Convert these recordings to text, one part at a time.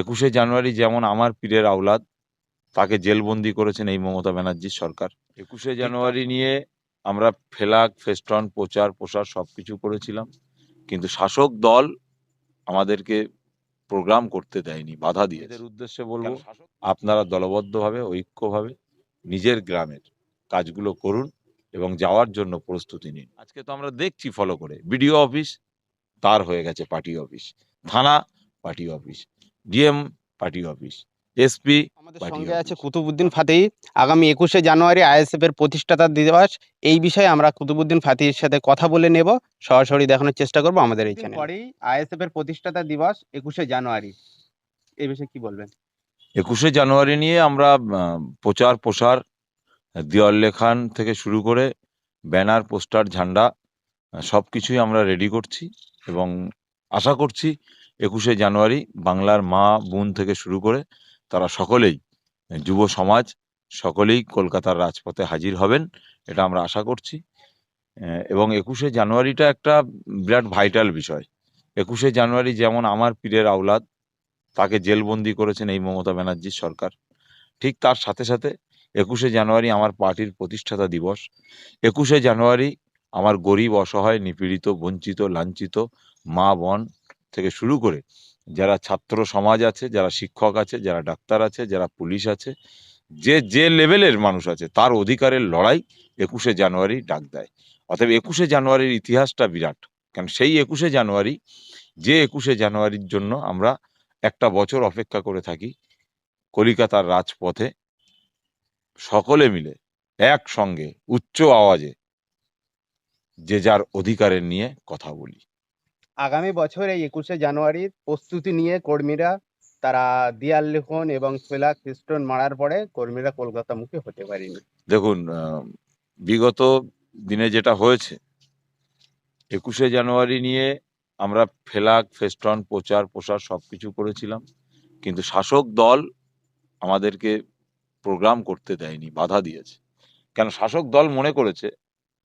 একুশে জানুয়ারি যেমন আমার পীরের আওলাদ তাকে জেলবন্দি করেছেন এই মমতা ব্যানার্জির সরকার। একুশে জানুয়ারি নিয়ে আমরা ফেলাক ফেস্টন প্রচার প্রসার সব কিছু করেছিলাম। কিন্তু শাসক দল আমাদেরকে প্রোগ্রাম করতে দেয়নি বাধা দিয়ে এদের উদ্দেশ্যে বলব আপনারা দলবদ্ধভাবে ঐক্যভাবে নিজের গ্রামের কাজগুলো করুন এবং যাওয়ার জন্য প্রস্তুতি নিন। আজকে তো আমরা দেখছি ফলো করে। বিডিও অফিস তার হয়ে গেছে পার্টি অফিস। থানা party office. DM party office SP আমাদের সঙ্গে আছে কুতুবুদ্দিন ফাতেহি। আগামী একুশে জানুয়ারি আইএসএফ এর প্রতিষ্ঠাতা দিবস। এই বিষয়ে আমরা কুতুবুদ্দিন ফাতেহির সাথে কথা বলে নেব। সরাসরি দেখানোর চেষ্টা করব আমাদের এই চ্যানেলে পরেই আইএসএফ এর প্রতিষ্ঠাতা দিবস একুশে জানুয়ারি। এই বিষয়ে কি বলবেন? একুশে জানুয়ারি নিয়ে আমরা প্রচার প্রসার দেওয়াল লেখান থেকে শুরু করে ব্যানার পোস্টার ঝান্ডা সব কিছুই আমরা রেডি করছি এবং আশা করছি একুশে জানুয়ারি বাংলার মা, বোন থেকে শুরু করে তারা সকলেই, যুব সমাজ সকলেই কলকাতার রাজপথে হাজির হবেন, এটা আমরা আশা করছি। এবং একুশে জানুয়ারিটা একটা বিরাট ভাইটাল বিষয়। একুশে জানুয়ারি যেমন আমার পীরের আওলাদ, তাকে জেলবন্দি করেছেন এই মমতা ব্যানার্জির সরকার। ঠিক তার সাথে সাথে একুশে জানুয়ারি আমার পার্টির প্রতিষ্ঠাতা দিবস। একুশে জানুয়ারি আমার গরিব, অসহায়, নিপীড়িত, বঞ্চিত, লাঞ্ছিত মা বোন থেকে শুরু করে যারা ছাত্র সমাজ আছে, যারা শিক্ষক আছে, যারা ডাক্তার আছে, যারা পুলিশ আছে, যে যে লেভেলের মানুষ আছে, তার অধিকারের লড়াই একুশে জানুয়ারি ডাক দেয়। অতএব একুশে জানুয়ারির ইতিহাসটা বিরাট। কারণ সেই একুশে জানুয়ারি, যে একুশে জানুয়ারির জন্য আমরা একটা বছর অপেক্ষা করে থাকি, কলিকাতার রাজপথে সকলে মিলে একসঙ্গে উচ্চ আওয়াজে যে যার অধিকারের নিয়ে কথা বলি। আগামী বছর এই একুশে জানুয়ারির প্রস্তুতি নিয়ে কর্মীরা, তারা দিয়াল লিখন এবং ফেলাক খ্রিস্টন মারার পরে কর্মীরা কলকাতামুখী হতে পারেনি। দেখুন বিগত দিনে যেটা হয়েছে, একুশে জানুয়ারি নিয়ে আমরা ফেলাক ফেস্টন প্রচার, প্রসার সব কিছু করেছিলাম, কিন্তু শাসক দল আমাদেরকে প্রোগ্রাম করতে দেয়নি, বাধা দিয়েছে। কেন? শাসক দল মনে করেছে,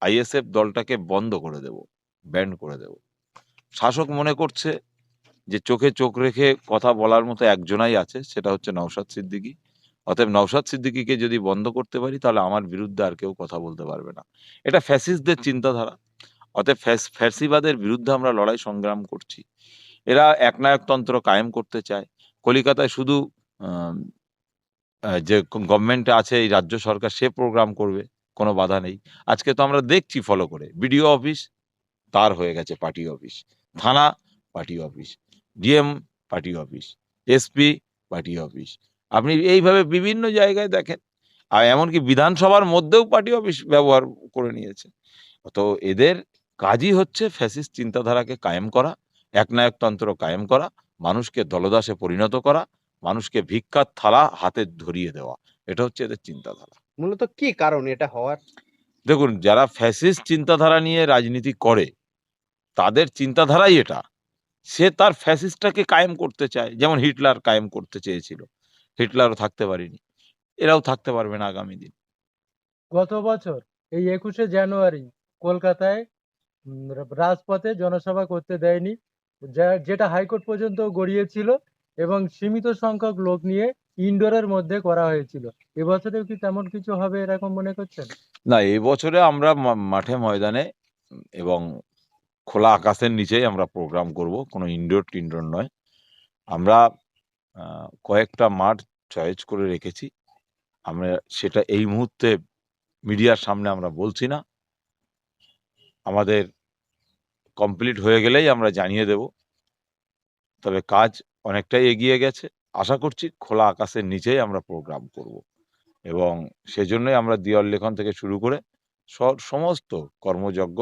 আইএসএফ দলটাকে বন্ধ করে দেব, ব্যান্ড করে দেব। শাসক মনে করছে যে চোখে চোখ রেখে কথা বলার মতো একজনাই আছে, সেটা হচ্ছে নওশাদ সিদ্দিকী। অতএব নওশাদ সিদ্দিকীকে যদি বন্ধ করতে পারি, তাহলে আমার বিরুদ্ধে আর কেউ কথা বলতে পারবে না। এটা ফ্যাসিস্টদের চিন্তাধারা। অতএব ফ্যাস, ফ্যাসিবাদের বিরুদ্ধে আমরা লড়াই সংগ্রাম করছি। এরা একনায়কতন্ত্র কায়েম করতে চায়। কলিকাতায় শুধু যে গভর্নমেন্টে আছে, এই রাজ্য সরকার, সে প্রোগ্রাম করবে, কোনো বাধা নেই। আজকে তো আমরা দেখছি ফলো করে। বিডিও অফিস, তার হয়ে গেছে পার্টি অফিস। থানা party office. DM party office. SP party office. আপনি এইভাবে বিভিন্ন জায়গায় দেখেন। আর এমনকি বিধানসভার মধ্যেও পার্টি অফিস ব্যবহার করে নিয়েছে। তো এদের কাজই হচ্ছে ফ্যাসিস চিন্তাধারাকে কায়েম করা একনায়কতন্ত্র কায়েম করা মানুষকে দলদাসে পরিণত করা মানুষকে ভিক্ষার থালা হাতে ধরিয়ে দেওয়া। এটা হচ্ছে এদের চিন্তাধারা। মূলত কি কারণ এটা হওয়ার? দেখুন যারা ফ্যাসিস চিন্তাধারা নিয়ে রাজনীতি করে তাদের চিন্তাধারাই এটা। সে তার ফ্যাসিস্টটাকে কায়েম করতে চায় যেমন হিটলার কায়েম করতে চেয়েছিল। হিটলারও থাকতে পারেনি। এরাও থাকতে পারবে না আগামী দিন। গত বছর এই একুশে জানুয়ারি কলকাতায় রাজপথে জনসভা করতে দেয়নি যেটা হাইকোর্ট পর্যন্ত গড়িয়েছিল এবং সীমিত সংখ্যক লোক নিয়ে ইনডোরের মধ্যে করা হয়েছিল। এবছরেও কি তেমন কিছু হবে এরকম মনে করছেন? না এবছরে আমরা মাঠে ময়দানে এবং খোলা আকাশের নিচেই আমরা প্রোগ্রাম করব, কোনো ইনডোর টিনডোর নয়। আমরা কয়েকটা মাঠ চয়েস করে রেখেছি। আমরা সেটা এই মুহূর্তে মিডিয়ার সামনে আমরা বলছি না। আমাদের কমপ্লিট হয়ে গেলেই আমরা জানিয়ে দেব। তবে কাজ অনেকটাই এগিয়ে গেছে। আশা করছি খোলা আকাশের নিচেই আমরা প্রোগ্রাম করব। এবং সেজন্যই আমরা দিওয়াল লেখন থেকে শুরু করে সমস্ত কর্মযজ্ঞ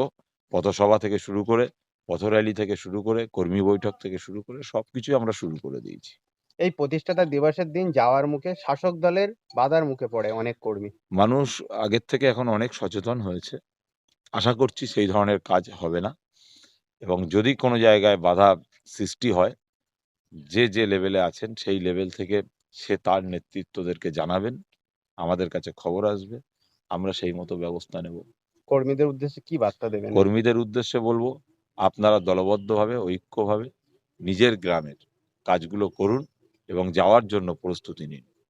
পথসভা থেকে শুরু করে পথ র্যালি থেকে শুরু করে কর্মী বৈঠক থেকে শুরু করে সব কিছুই আমরা শুরু করে দিয়েছি। এই প্রতিষ্ঠাতা দিবসের দিন যাওয়ার মুখে শাসক দলের বাধার মুখে পড়ে অনেক কর্মী। মানুষ আগের থেকে এখন অনেক সচেতন হয়েছে। আশা করছি সেই ধরনের কাজ হবে না। এবং যদি কোনো জায়গায় বাধা সৃষ্টি হয় যে যে লেভেলে আছেন সেই লেভেল থেকে সে তার নেতৃত্বদেরকে জানাবেন। আমাদের কাছে খবর আসবে। আমরা সেই মতো ব্যবস্থা নেব। কর্মীদের উদ্দেশ্যে কি বার্তা দেবেন? কর্মীদের উদ্দেশ্যে বলব, আপনারা দলবদ্ধভাবে, ঐক্যভাবে নিজের গ্রামের কাজগুলো করুন এবং যাওয়ার জন্য প্রস্তুতি নিন।